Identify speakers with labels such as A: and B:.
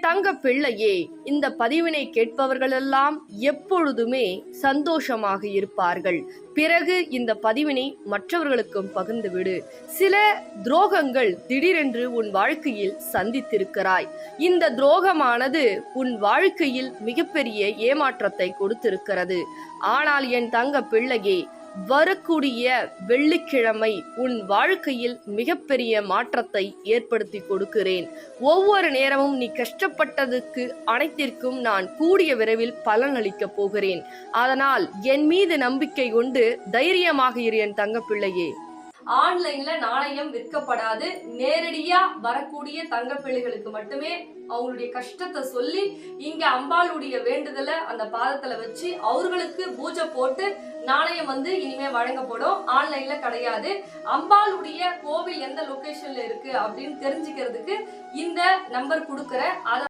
A: தங்க பிள்ளையே இந்த பதிவினை கேட்பவர்களெல்லாம் எப்பொழுதுமே சந்தோஷமாக இருப்பார்கள். பிறகு இந்த பதிவினை மற்றவர்களுக்கும் பகிர்ந்துவிடு. சில துரோகங்கள் திடீரென்று உன் வாழ்க்கையில் சந்தித்திருக்கிறாய். இந்த துரோகமானது உன் வாழ்க்கையில் மிகப்பெரிய ஏமாற்றத்தை கொடுத்திருக்கிறது. ஆனால் என் தங்க பிள்ளையே வரக்கூடிய வெள்ளிக்கிழமை உன் வாழ்க்கையில் மிகப்பெரிய மாற்றத்தை ஏற்படுத்தி கொடுக்கிறேன். ஒவ்வொரு நேரமும் நீ கஷ்டப்பட்டதுக்கு அனைத்திற்கும் நான் கூடிய விரைவில் பலனளிக்கப் போகிறேன். அதனால் என் மீது நம்பிக்கை கொண்டு தைரியமாக இரு என் தங்க பிள்ளையே ஆன்லைன்ல நாணயம் விற்கப்படாது. நேரடியா வரக்கூடிய தங்க பிள்ளைகளுக்கு மட்டுமே அவங்களுடைய கஷ்டத்தை சொல்லி இங்க அம்பாளுடைய வேண்டுதலை அந்த பாதத்துல வச்சு அவர்களுக்கு பூஜை போட்டு நாணயம் வந்து இனிமே வழங்கப்படும். ஆன்லைன்ல கிடையாது. அம்பாளுடைய கோவில் எந்த லொகேஷன்ல இருக்கு அப்படின்னு தெரிஞ்சுக்கிறதுக்கு இந்த நம்பர் கொடுக்குற